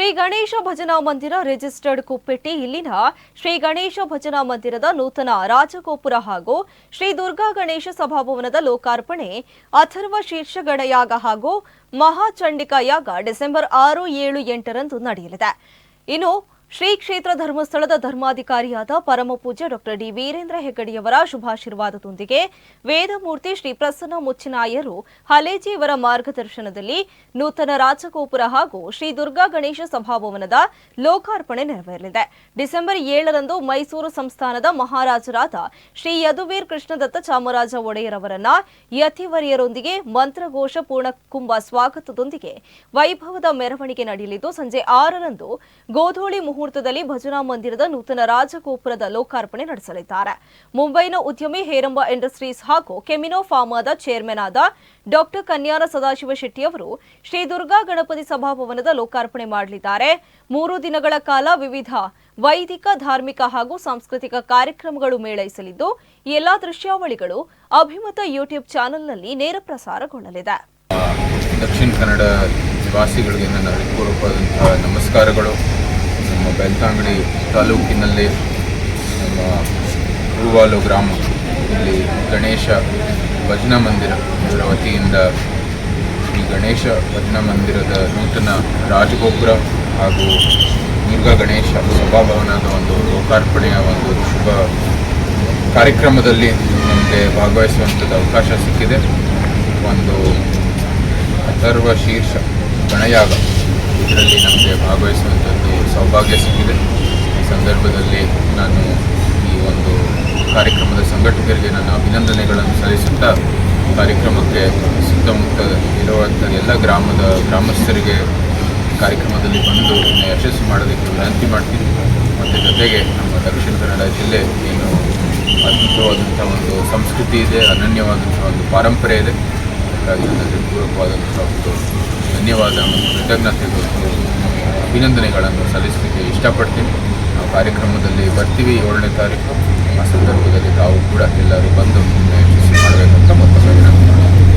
ಶ್ರೀ ಗಣೇಶ ಭಜನಾ ಮಂದಿರ ರಿಜಿಸ್ಟರ್ಡ್ ಕುಪ್ಪೆಟ್ಟಿ. ಇಲ್ಲಿನ ಶ್ರೀ ಗಣೇಶ ಭಜನಾ ಮಂದಿರದ ನೂತನ ರಾಜಗೋಪುರ ಹಾಗೂ ಶ್ರೀ ದುರ್ಗಾ ಗಣೇಶ ಸಭಾಭವನದ ಲೋಕಾರ್ಪಣೆ, ಅಥರ್ವ ಶೀರ್ಷ ಗಣಯಾಗ ಹಾಗೂ ಮಹಾಚಂಡಿಕಾ ಯಾಗ ಡಿಸೆಂಬರ್ ಆರು ಏಳು ಎಂಟರಂದು ನಡೆಯಲಿದೆ. ಇನ್ನು ಶ್ರೀ ಕ್ಷೇತ್ರ ಧರ್ಮಸ್ಥಳದ ಧರ್ಮಾಧಿಕಾರಿಯಾದ ಪರಮಪೂಜ್ಯ ಡಾಕ್ಟರ್ ಡಿ ವೀರೇಂದ್ರ ಹೆಗ್ಗಡೆಯವರ ಶುಭಾಶೀರ್ವಾದದೊಂದಿಗೆ ವೇದಮೂರ್ತಿ ಶ್ರೀ ಪ್ರಸನ್ನ ಮುಚ್ಚಿನಾಯರು ಹಲೇಜಿಯವರ ಮಾರ್ಗದರ್ಶನದಲ್ಲಿ ನೂತನ ರಾಜಗೋಪುರ ಹಾಗೂ ಶ್ರೀ ದುರ್ಗಾ ಗಣೇಶ ಸಭಾಭವನದ ಲೋಕಾರ್ಪಣೆ ನೆರವೇರಲಿದೆ. ಡಿಸೆಂಬರ್ ಏಳರಂದು ಮೈಸೂರು ಸಂಸ್ಥಾನದ ಮಹಾರಾಜರಾದ ಶ್ರೀ ಯದುವೀರ್ ಕೃಷ್ಣದತ್ತ ಚಾಮರಾಜ ಒಡೆಯರವರನ್ನ ಯತಿವರಿಯರೊಂದಿಗೆ ಮಂತ್ರಘೋಷ ಪೂರ್ಣಕುಂಭ ಸ್ವಾಗತದೊಂದಿಗೆ ವೈಭವದ ಮೆರವಣಿಗೆ ನಡೆಯಲಿದ್ದು, ಸಂಜೆ ಆರರಂದು ಗೋಧೂಳಿ ಮುಹೂರ್ತದಲ್ಲಿ ಭಜನಾ ಮಂದಿರದ ನೂತನ ರಾಜಗೋಪುರದ ಲೋಕಾರ್ಪಣೆ ನಡೆಸಲಿದ್ದಾರೆ. ಮುಂಬೈನ ಉದ್ಯಮಿ ಹೇರಂಬ ಇಂಡಸ್ಟ್ರೀಸ್ ಹಾಗೂ ಕೆಮಿನೋ ಫಾರ್ಮಾದ ಚೇರ್ಮನ್ ಆದ ಡಾಕ್ಟರ್ ಕನ್ಯಾರ ಸದಾಶಿವ ಶೆಟ್ಟಿ ಅವರು ಶ್ರೀ ದುರ್ಗಾ ಗಣಪತಿ ಸಭಾಭವನದ ಲೋಕಾರ್ಪಣೆ ಮಾಡಲಿದ್ದಾರೆ. ಮೂರು ದಿನಗಳ ಕಾಲ ವಿವಿಧ ವೈದಿಕ, ಧಾರ್ಮಿಕ ಹಾಗೂ ಸಾಂಸ್ಕೃತಿಕ ಕಾರ್ಯಕ್ರಮಗಳು ಮೇಳೈಸಲಿದ್ದು ಎಲ್ಲಾ ದೃಶ್ಯಾವಳಿಗಳು ಅಭಿಮತ ಯೂಟ್ಯೂಬ್ ಚಾನೆಲ್ನಲ್ಲಿ ನೇರ ಪ್ರಸಾರಗೊಳ್ಳಲಿದೆ. ದಕ್ಷಿಣ ಕನ್ನಡ ನಿವಾಸಿಗಳಿಗೆ ನನ್ನ ನಮಸ್ಕಾರಗಳು. ನಮ್ಮ ಬೆಳ್ತಂಗಡಿ ತಾಲೂಕಿನಲ್ಲಿ ನಮ್ಮ ಹೂವಾಲು ಗ್ರಾಮ, ಇಲ್ಲಿ ಗಣೇಶ ಭಜನಾ ಮಂದಿರ ಇದರ ವತಿಯಿಂದ ಶ್ರೀ ಗಣೇಶ ಭಜನಾ ಮಂದಿರದ ನೂತನ ರಾಜಗೋಪುರ ಹಾಗೂ ದುರ್ಗಾ ಗಣೇಶ ಸಭಾಭವನದ ಒಂದು ಲೋಕಾರ್ಪಣೆಯ ಒಂದು ಶುಭ ಕಾರ್ಯಕ್ರಮದಲ್ಲಿ ನಮಗೆ ಭಾಗವಹಿಸುವಂಥದ್ದು ಅವಕಾಶ ಸಿಕ್ಕಿದೆ. ಒಂದು ಅಥರ್ವ ಶೀರ್ಷ ಗಣಯಾಗ ಇದರಲ್ಲಿ ನಮಗೆ ಭಾಗವಹಿಸುವಂಥದ್ದು ಸೌಭಾಗ್ಯ ಸಿಕ್ಕಿದೆ. ಈ ಸಂದರ್ಭದಲ್ಲಿ ನಾನು ಈ ಒಂದು ಕಾರ್ಯಕ್ರಮದ ಸಂಘಟಕರಿಗೆ ನನ್ನ ಅಭಿನಂದನೆಗಳನ್ನು ಸಲ್ಲಿಸುತ್ತಾ ಕಾರ್ಯಕ್ರಮಕ್ಕೆ ಸುತ್ತಮುತ್ತ ಇರುವಂಥ ಎಲ್ಲ ಗ್ರಾಮದ ಗ್ರಾಮಸ್ಥರಿಗೆ ಕಾರ್ಯಕ್ರಮದಲ್ಲಿ ಬಂದು ಯಶಸ್ಸು ಮಾಡೋದಕ್ಕೆ ವಿನಂತಿ ಮಾಡ್ತೀನಿ. ಮತ್ತು ಜೊತೆಗೆ ನಮ್ಮ ದಕ್ಷಿಣ ಕನ್ನಡ ಜಿಲ್ಲೆ ಏನು ಅದ್ಭುತವಾದಂಥ ಒಂದು ಸಂಸ್ಕೃತಿ ಇದೆ, ಅನನ್ಯವಾದಂಥ ಒಂದು ಪರಂಪರೆ ಇದೆ. ಹಾಗಾಗಿ ನನ್ನ ಹೃತ್ಪೂರ್ವಕವಾದಂಥ ಒಂದು ಧನ್ಯವಾದ ಮತ್ತು ಕೃತಜ್ಞತೆ ಮತ್ತು ಅಭಿನಂದನೆಗಳನ್ನು ಸಲ್ಲಿಸಲಿಕ್ಕೆ ಇಷ್ಟಪಡ್ತೀನಿ. ನಾವು ಕಾರ್ಯಕ್ರಮದಲ್ಲಿ ಬರ್ತೀವಿ ಏಳನೇ ತಾರೀಕು. ಆ ಸಂದರ್ಭದಲ್ಲಿ